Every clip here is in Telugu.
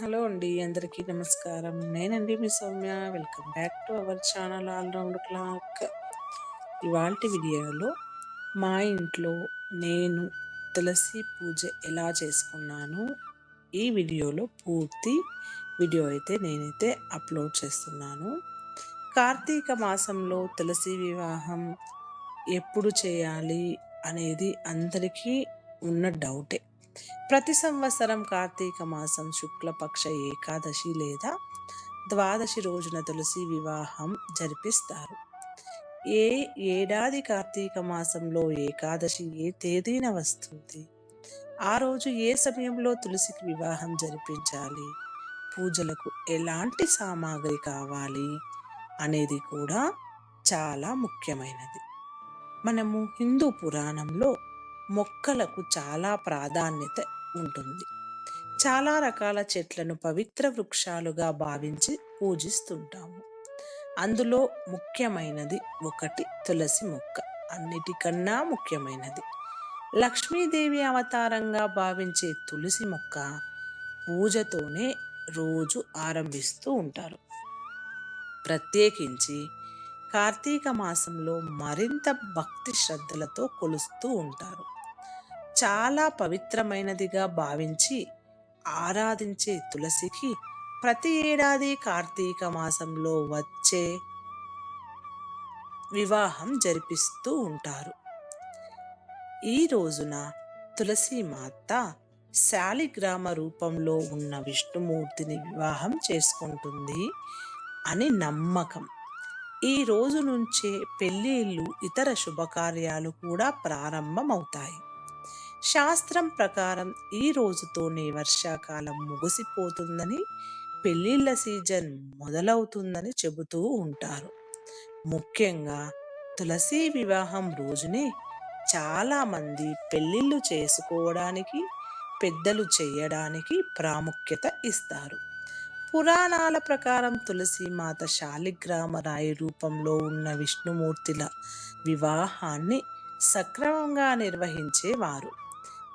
హలో అండి అందరికీ నమస్కారం. నేనండి మీ Soumya. Welcome back to our channel all round clock. ఇవాళ వీడియోలో మా ఇంట్లో నేను తులసి పూజ ఎలా చేసుకున్నాను ఈ వీడియోలో పూర్తి వీడియో అయితే నేనైతే అప్లోడ్ చేస్తున్నాను. కార్తీక మాసంలో తులసి వివాహం ఎప్పుడు చేయాలి అనేది అందరికీ ఉన్న డౌటే. ప్రతి సంవత్సరం కార్తీక మాసం శుక్లపక్ష ఏకాదశి లేదా ద్వాదశి రోజున తులసి వివాహం జరిపిస్తారు. ఏ ఏడాది కార్తీక మాసంలో ఏకాదశి ఏ తేదీన వస్తుంది? ఆ రోజు ఏ సమయంలో తులసికి వివాహం జరిపించాలి? పూజలకు ఎలాంటి సామాగ్రి కావాలి? అనేది కూడా చాలా ముఖ్యమైనది. మనము హిందూ పురాణంలో మొక్కలకు చాలా ప్రాధాన్యత ఉంటుంది. చాలా రకాల చెట్లను పవిత్ర వృక్షాలుగా భావించి పూజిస్తుంటాము. అందులో ముఖ్యమైనది ఒకటి తులసి మొక్క. అన్నిటికన్నా ముఖ్యమైనది. లక్ష్మీదేవి అవతారంగా భావించే తులసి మొక్క పూజతోనే రోజు ఆరంభిస్తూ ఉంటారు. ప్రత్యేకించి కార్తీక మాసంలో మరింత భక్తి శ్రద్ధలతో కొలుస్తూ ఉంటారు. చాలా పవిత్రమైనదిగా భావించి ఆరాధించే తులసికి ప్రతి ఏడాది కార్తీక మాసంలో వచ్చే వివాహం జరిపిస్తూ ఉంటారు. ఈ రోజున తులసి మాత శాలిగ్రామ రూపంలో ఉన్న విష్ణుమూర్తిని వివాహం చేసుకుంటుంది అని నమ్మకం. ఈ రోజు నుంచే పెళ్ళిళ్ళు ఇతర శుభకార్యాలు కూడా ప్రారంభమవుతాయి. శాస్త్రం ప్రకారం ఈ రోజుతోనే వర్షాకాలం ముగిసిపోతుందని పెళ్ళిళ్ళ సీజన్ మొదలవుతుందని చెబుతూ ఉంటారు. ముఖ్యంగా తులసి వివాహం రోజునే చాలామంది పెళ్ళిళ్ళు చేసుకోవడానికి పెద్దలు చేయడానికి ప్రాముఖ్యత ఇస్తారు. పురాణాల ప్రకారం తులసి మాత శాలిగ్రామ రాయి రూపంలో ఉన్న విష్ణుమూర్తిల వివాహాన్ని సక్రమంగా నిర్వహించేవారు.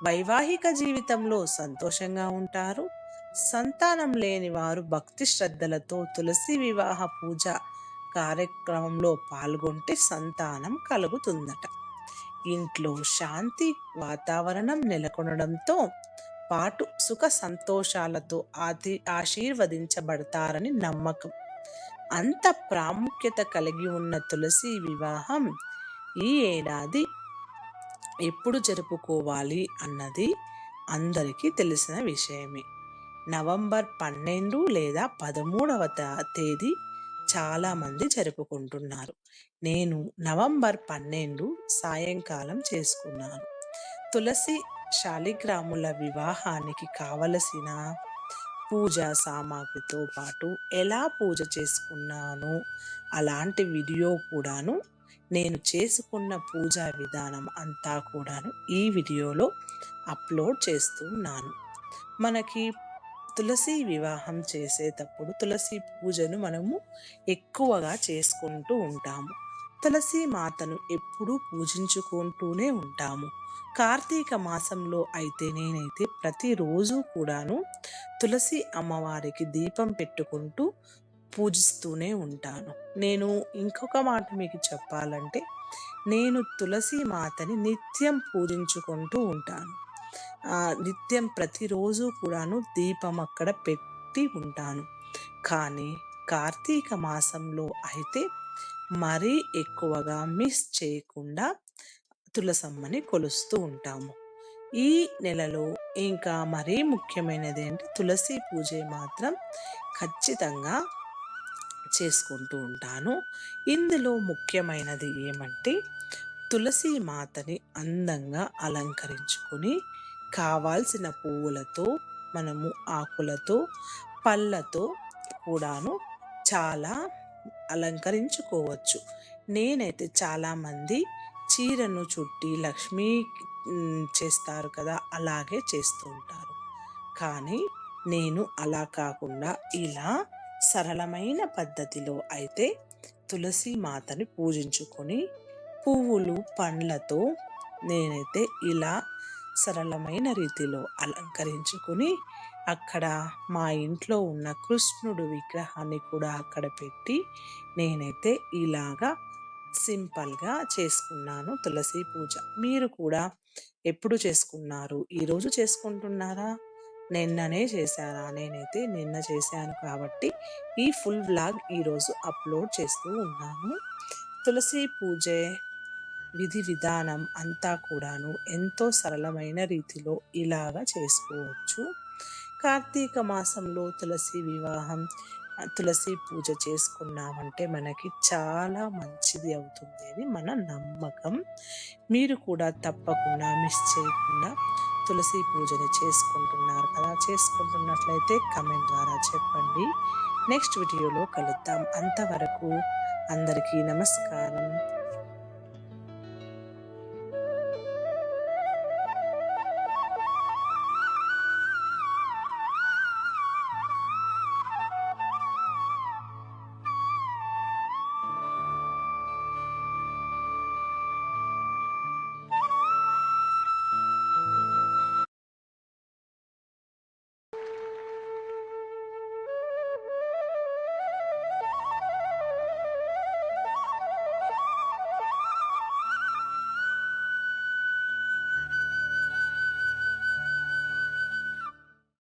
వైవాహిక జీవితంలో సంతోషంగా ఉంటారు. సంతానం లేని వారు భక్తి శ్రద్ధలతో తులసి వివాహ పూజ కార్యక్రమంలో పాల్గొంటే సంతానం కలుగుతుందట. ఇంట్లో శాంతి వాతావరణం నెలకొనడంతో పాటు సుఖ సంతోషాలతో ఆది ఆశీర్వదించబడతారని నమ్మకం. అంత ప్రాముఖ్యత కలిగి ఉన్న తులసి వివాహం ఈ ఏడాది ఎప్పుడు జరుపుకోవాలి అన్నది అందరికీ తెలిసిన విషయమే. నవంబర్ పన్నెండు లేదా పదమూడవ తేదీ చాలామంది జరుపుకుంటున్నారు. నేను నవంబర్ పన్నెండు సాయంకాలం చేసుకున్నాను. తులసి శాలిగ్రాముల వివాహానికి కావలసిన పూజా సామాగ్రితో పాటు ఎలా పూజ చేసుకున్నాను? అలాంటి వీడియో కూడాను నేను చేసుకున్న పూజా విధానం అంతా కూడాను ఈ వీడియోలో అప్లోడ్ చేస్తున్నాను. మనకి తులసి వివాహం చేసేటప్పుడు తులసి పూజను మనము ఎక్కువగా చేసుకుంటూ ఉంటాము. తులసి మాతను ఎప్పుడూ పూజించుకుంటూనే ఉంటాము. కార్తీక మాసంలో అయితే నేనైతే ప్రతిరోజు కూడాను తులసి అమ్మవారికి దీపం పెట్టుకుంటూ పూజిస్తూనే ఉంటాను. నేను ఇంకొక మాట మీకు చెప్పాలంటే నేను తులసి మాతని నిత్యం పూజించుకుంటూ ఉంటాను. నిత్యం ప్రతిరోజు కూడాను దీపం అక్కడ పెట్టి ఉంటాను. కానీ కార్తీక మాసంలో అయితే మరీ ఎక్కువగా మిస్ చేయకుండా తులసమ్మని కొలుస్తూ ఉంటాము. ఈ నెలలో ఇంకా మరీ ముఖ్యమైనది అంటే తులసి పూజ మాత్రం ఖచ్చితంగా చేసుకుంటూ ఉంటాను. ఇందులో ముఖ్యమైనది ఏమంటే తులసి మాతని అందంగా అలంకరించుకొని కావాల్సిన పువ్వులతో మనము ఆకులతో పళ్ళతో కూడాను చాలా అలంకరించుకోవచ్చు. నేనైతే చాలామంది చీరను చుట్టి లక్ష్మీ చేస్తారు కదా అలాగే చేస్తూ ఉంటారు. కానీ నేను అలా కాకుండా ఇలా సరళమైన పద్ధతిలో అయితే తులసి మాతని పూజించుకొని పువ్వులు పండ్లతో నేనైతే ఇలా సరళమైన రీతిలో అలంకరించుకుని అక్కడ మా ఇంట్లో ఉన్న కృష్ణుడు విగ్రహాన్ని కూడా అక్కడ పెట్టి నేనైతే ఇలాగా సింపుల్గా చేసుకున్నాను తులసి పూజ. మీరు కూడా ఎప్పుడు చేసుకున్నారు? ఈరోజు చేసుకుంటున్నారా? నిన్ననే చేశారా? నేనైతే నిన్న చేశాను కాబట్టి ఈ ఫుల్ వ్లాగ్ ఈరోజు అప్లోడ్ చేస్తూ ఉన్నాను. తులసి పూజ విధి విధానం అంతా కూడాను ఎంతో సరళమైన రీతిలో ఇలాగా చేసుకోవచ్చు. కార్తీక మాసంలో తులసి వివాహం తులసి పూజ చేసుకున్నామంటే మనకి చాలా మంచిది అవుతుంది అని మన నమ్మకం. మీరు కూడా తప్పకుండా మిస్ చేయకుండా తులసి పూజని చేసుకుంటున్నారు కదా. చేసుకుంటున్నట్లయితే కమెంట్ ద్వారా చెప్పండి. నెక్స్ట్ వీడియోలో కలుద్దాం. అంతవరకు అందరికీ నమస్కారం.